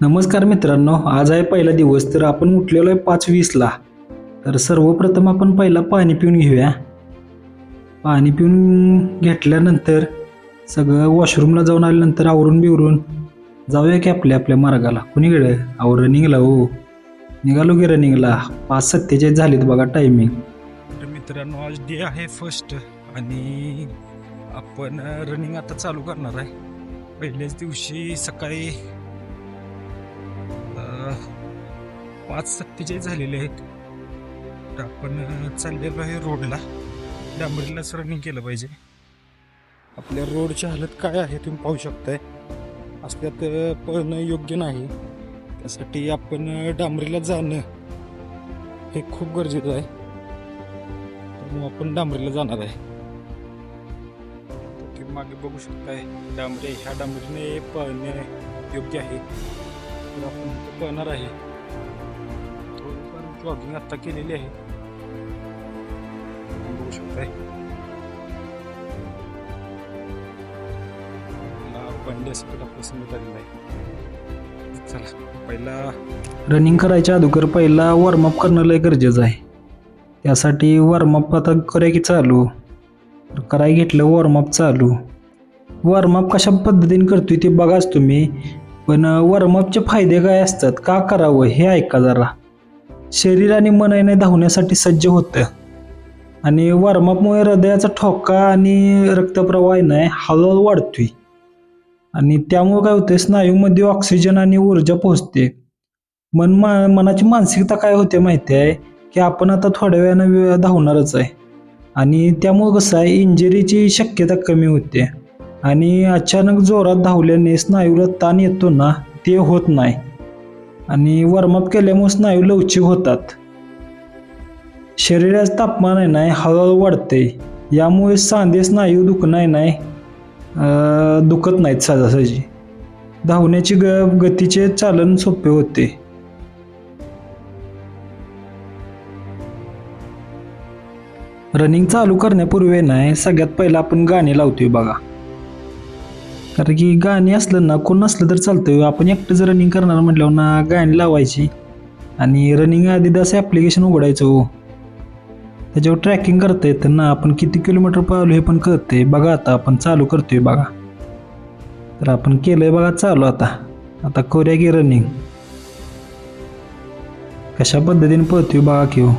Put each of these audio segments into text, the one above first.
नमस्कार मित्रांनो आज आहे पहिला दिवस तर आपण उठलेलो आहे पाच वीसला. तर सर्वप्रथम आपण पहिला पाणी पिऊन घेऊया. पाणी पिऊन घेतल्यानंतर सगळं वॉशरूमला जाऊन आल्यानंतर आवरून बिवरून जाऊया की आपल्या आपल्या मार्गाला. कुणीकडे आवर रनिंगला हो. निघालो की रनिंगला. पाच सत्तेचाळीस झालेत बघा टायमिंग तर मित्रांनो आज डे आहे फर्स्ट आणि आपण रनिंग आता चालू करणार आहे. पहिल्याच दिवशी सकाळी पाच सत्तेचाळीस झालेले आहेत. तर आपण चाललेलो आहे रोडला. डांबरीलाच रनिंग केलं पाहिजे. आपल्या रोडची हालत काय आहे तुम्ही पाहू शकताय. असल्यात पळणं योग्य नाही. त्यासाठी आपण डांबरीला जाणं हे खूप गरजेचं आहे. तर मग आपण डांबरीला जाणार आहे. तुम्ही मागे बघू शकताय डांबरे ह्या डांबरीने पळणे योग्य आहे. तर आपण पळणार आहे. थोडंफार जॉगिंग आत्ता केलेली आहे. बघू शकताय. बंड्यासकट आपलं समोर आलेलं आहे. चला पहिला रनिंग करायच्या अगोदर पहिला वॉर्मअप करणं लय गरजेचं आहे. त्यासाठी वॉर्मअप आता करूया की चालू? कराय घेतलं वॉर्मअप चालू. वॉर्मअप कशा पद्धतीने करतोय ते बघाच तुम्ही. पण वॉर्मअपचे फायदे काय असतात? का करावं? हे ऐका जरा. शरीर आणि मनयने धावण्यासाठी सज्ज होतं. आणि वॉर्मअपमुळे हृदयाचा ठोका आणि रक्तप्रवाह आहे हळूहळू वाढतोय. आणि त्यामुळे काय होतं स्नायूमध्ये ऑक्सिजन आणि ऊर्जा पोहोचते. मन मा मनाची मानसिकता काय होते माहिती आहे? की आपण आता थोड्या वेळानं धावणारच आहे. आणि त्यामुळं कसं आहे? इंजरीची शक्यता कमी होते. आणि अचानक जोरात धावल्याने स्नायूला ताण येतो ना ते होत नाही. आणि वॉर्मअप केल्यामुळे स्नायू लवचिक होतात. शरीराचं तापमान आहे नाही हळूहळू वाढते. यामुळे सांधे स्नायू दुखणं आहे नाही दुखत नाहीत सहजासहजी धावण्याची ग गतीचे चालन सोपे होते. रनिंग चालू करण्यापूर्वी नाही सगळ्यात पहिला आपण गाणी लावतोय बघा. कारण की गाणी असलं ना कोण नसलं तर चालतं आपण एकटंच रनिंग करणार म्हटल्यावर ना गाणी लावायची. आणि रनिंग आधी असं ॲप्लिकेशन उघडायचं हो. त्याच्यावर ट्रॅकिंग करता येतं ना. आपण किती किलोमीटर पावलो हे पण कळतंय. बघा आता आपण चालू करतोय बघा. तर आपण केलंय बघा चालू आता. आता करूया की रनिंग कशा पद्धतीने पळतोय बघा की हो.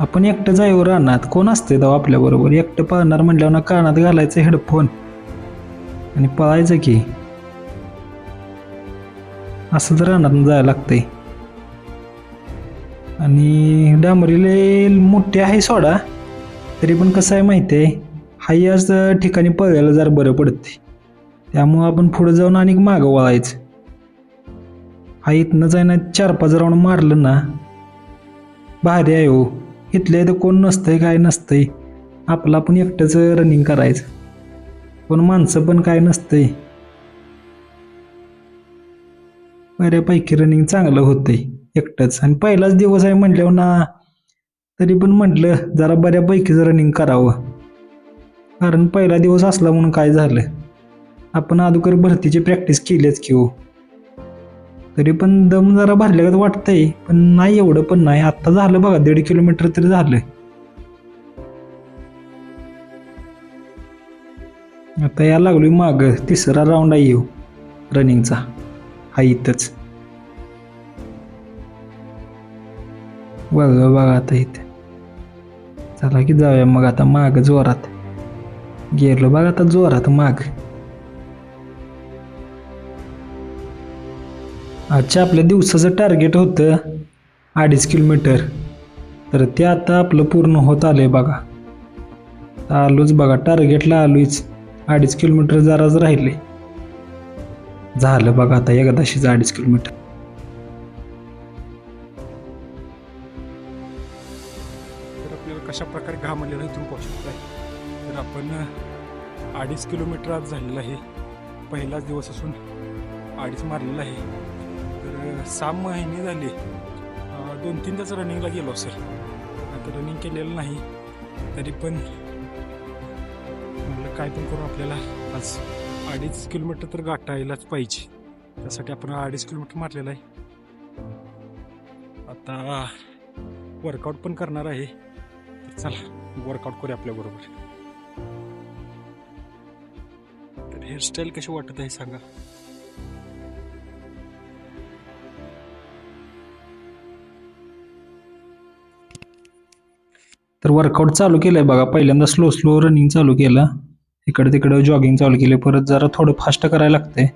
आपण एकटं जायवर राहणार. कोण असते तेव्हा आपल्याबरोबर एकटं पाहणार म्हटल्यावर ना कानात घालायचं हेडफोन आणि पळायचं की. असं तर रानातून जायला लागतंय. आणि डांबरीले मोठे आहे सोडा. तरी पण कसं आहे माहिती आहे हाई याच ठिकाणी पळायला जरा बरं पडते त्यामुळं आपण पुढे जाऊन आणि मागं वळायचं. हा इथनं जाईना चार पाच राऊंड मारलं ना. भारी आहे हो. इथल्या इथं कोण नसतंय काय नसतंय. आपलं आपण एकटंच रनिंग करायचं. पण माणसं पण काय नसतंय. बऱ्यापैकी रनिंग चांगलं होतंय एकटंच. आणि पहिलाच दिवस आहे म्हटल्यावर ना तरी पण म्हटलं जरा बऱ्यापैकीच रनिंग करावं. कारण पहिला दिवस असला म्हणून काय झालं? आपण अगोदर भरतीची प्रॅक्टिस केलीच की हो. तरी पण दम जरा भरल्यागत वाटतंय पण नाही एवढं पण नाही. आत्ता झालं बघा दीड किलोमीटर तरी झालं. आता या लागलोय माग. तिसरा राऊंड आहे येऊ रनिंगचा हा इथंच. बघा बघा आता इथे. चला की जाऊया मग आता माग जोरात. गेलो बघा आता जोरात माग. आजच्या आपल्या दिवसाचं टार्गेट होतं अडीच किलोमीटर. तर ते आता आपलं पूर्ण होत आलंय बघा. आलोच बघा टार्गेटला आलोच अडीच किलोमीटर जराच राहिले. झालं बघा आता एकदाशीच अडीच किलोमीटर. तर आपल्याला कशा प्रकारे घाम आलेला इथून तुम्ही पाहू तर आपण अडीच किलोमीटर आज झालेलं आहे. पहिलाच दिवस असून अडीच मारलेला आहे. तर सहा महिने झाले. दोन तीन तास रनिंगला गेलो सर आता रनिंग केलेलं नाही. तरी पण काय पण करून आपल्याला. आज अडीच किलोमीटर तर गाठायलाच पाहिजे. त्यासाठी आपण अडीच किलोमीटर मारलेला आहे. आता वर्कआउट पण करणार आहे. तर चला वर्कआउट करूया आपल्याबरोबर तर हेअरस्टाईल कशी वाटत आहे सांगा. तर वर्कआउट चालू केलंय बघा. पहिल्यांदा स्लो स्लो रनिंग चालू केलं. इकडं तिकडं जॉगिंग चालू केली परत जरा थोडं फास्ट करायला लागते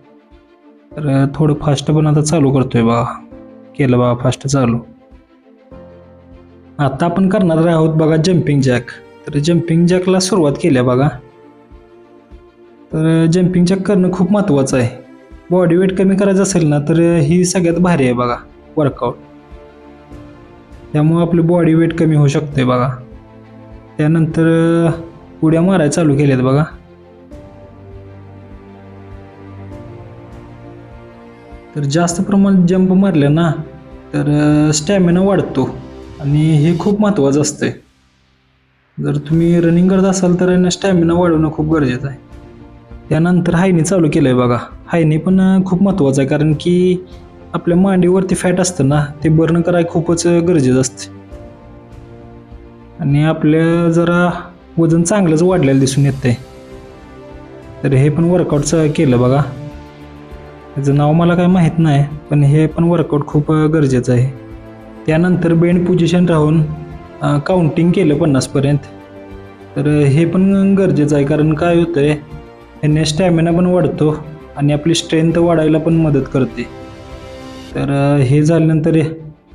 तर थोडं फास्ट पण आता चालू करतोय बा. केलं बा फास्ट चालू. आता आपण करणार आहोत बघा जम्पिंग जॅक तर जम्पिंग जॅकला सुरुवात केली आहे बघा. तर जम्पिंग जॅक करणं खूप महत्त्वाचं आहे. बॉडी वेट कमी करायचं असेल ना तर ही सगळ्यात भारी आहे बघा वर्कआउट त्यामुळं आपली बॉडी वेट कमी होऊ शकते बघा. त्यानंतर उड्या मारायला चालू केल्यात बघा. तर जास्त प्रमाणात जंप मारल्या ना तर स्टॅमिना वाढतो. आणि हे खूप महत्त्वाचं असते जर तुम्ही रनिंग करत असाल तर स्टॅमिना वाढवणं खूप गरजेचं आहे. त्यानंतर हायनी चालू केलं आहे बघा. हायनी पण खूप महत्त्वाचं आहे. कारण की आपल्या मांडीवरती फॅट असतं ना ते बर्न करायला खूपच गरजेचं असते आणि आपल्या जरा वजन चांगलंच वाढलेलं दिसून येतंय. तर हे पण वर्कआउटचं केलं बघा. त्याचं नाव मला काय माहीत नाही पण हे पण वर्कआउट खूप गरजेचं आहे. त्यानंतर बेंड पोझिशन राहून काउंटिंग केलं पन्नासपर्यंत तर हे पण गरजेचं आहे कारण काय होतं आहे ह्याने स्टॅमिना पण वाढतो आणि आपली स्ट्रेंथ वाढायला पण मदत करते. तर हे झाल्यानंतर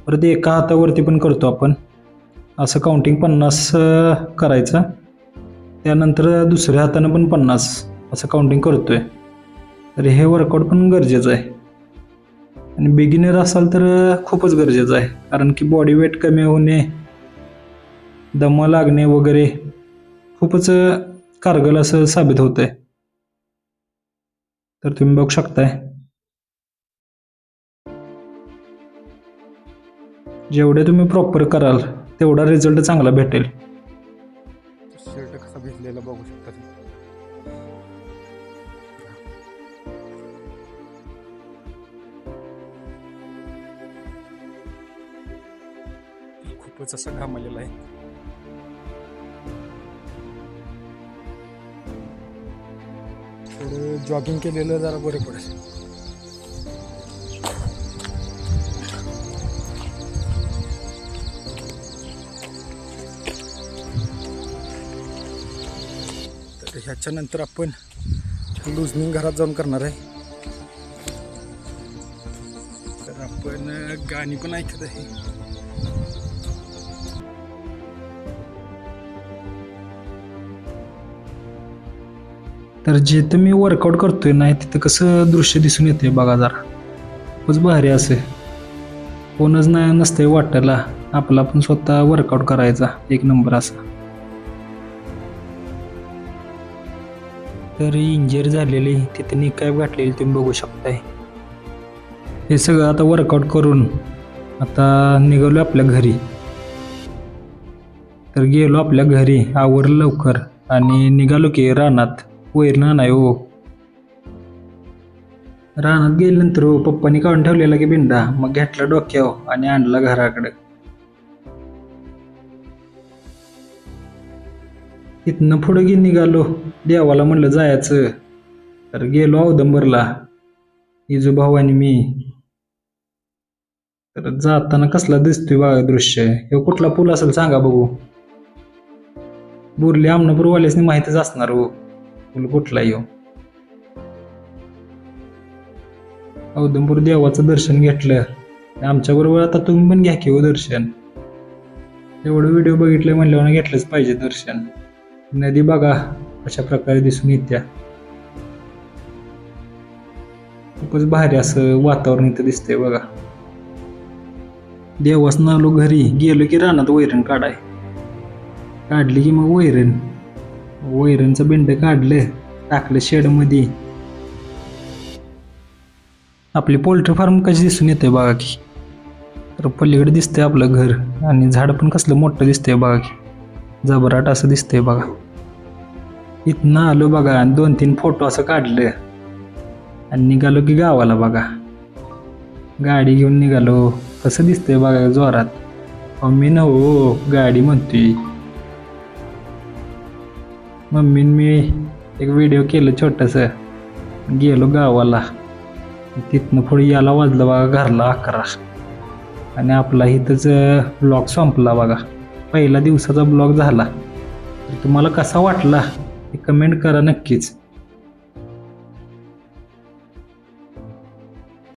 परत एका हातावरती पण करतो आपण. असं काउंटिंग पन्नास करायचं. त्यानंतर दुसऱ्या हातानं पण पन्नास असं काउंटिंग करतोय. तर हे वर्कआउट पण गरजेचं आहे. आणि बिगिनर असाल तर खूपच गरजेचं आहे. कारण की बॉडी वेट कमी होणे दमा लागणे वगैरे खूपच कारगल कारगर असं साबित होतं आहे तर तुम्ही बघू शकताय. जेवढे तुम्ही प्रॉपर कराल तेवढा रिझल्ट चांगला भेटेल. कसा बघू शकता तुम्ही. खूपच असं घाम आहे. थोडं जॉगिंग केलेलं जरा बरं पडेल. तर ह्याच्यानंतर आपण लुजनिंग घरात जाऊन करणार आहे. तर आपण गाणी पण ऐकत आहे. तर जिथं मी वर्कआउट करतोय ना तिथं कसं दृश्य दिसून येते बघा जरा. खूपच भारी असे. कोणच नाही नसतंय वाटायला. आपला पण स्वतः वर्कआउट करायचा एक नंबर असा. तर इंजर झालेली तिथे निकाप घातलेली तुम्ही बघू शकताय. हे सगळं आता वर्कआउट करून आता निघालो आपल्या घरी. तर गेलो आपल्या घरी आवरलं लवकर आणि निघालो की रानात. वैरणं नाही हो. रानात गेल्यानंतर हो, पप्पानी काढून ठेवलेला की बिंडा. मग घेतला डोक्यावर आणि आणला घराकडे. इथनं पुढं गे निघालो देवाला म्हणलं जायचं. तर गेलो औदंबरला. इजू भाऊ आणि मी. तर जाताना कसला दिसतोय बघा दृश्य. हे कुठला पूल असेल सांगा बघू. बोरली आमनापूरवाल्यासनी माहितीच असणार हो. पूल कुठला येऊ औदंपूर देवाचं दर्शन घेतलं. आमच्याबरोबर आता तुम्ही पण घ्या की हो दर्शन. एवढं व्हिडिओ बघितलं म्हणल्यावर घेतलंच पाहिजे दर्शन. नदी बघा अशा प्रकारे दिसून येत्या. खूपच भारी असं वातावरण इथं दिसतंय बघा. देवासन आलो घरी गेलो की रानात वैरण काढाय. काढली की मग वैरण. वैरणचं बिंड काढलं टाकलं शेडमध्ये. आपली पोल्ट्री फार्म कशी दिसून येते बघा की. तर पलीकडे दिसतंय आपलं घर आणि झाड पण कसलं मोठं दिसतंय बघा की. जबराट असं दिसतंय बघा. इथनं आलो बघा आणि दोन तीन फोटो असं काढलं. आणि निघालो की गावाला बघा. गाडी घेऊन निघालो. कसं दिसतंय बघा जोरात. मम्मी न हो गाडी म्हणतोय. मम्मीन मी एक व्हिडिओ केलं छोटंसं. गेलो गावाला. तिथनं पुढे याला वाजलं बघा घरला अकरा. आणि आपला इथंच ब्लॉग संपला बघा. पहिला दिवसाचा ब्लॉग झाला. तर तुम्हाला कसा वाटला? हे कमेंट करा नक्कीच.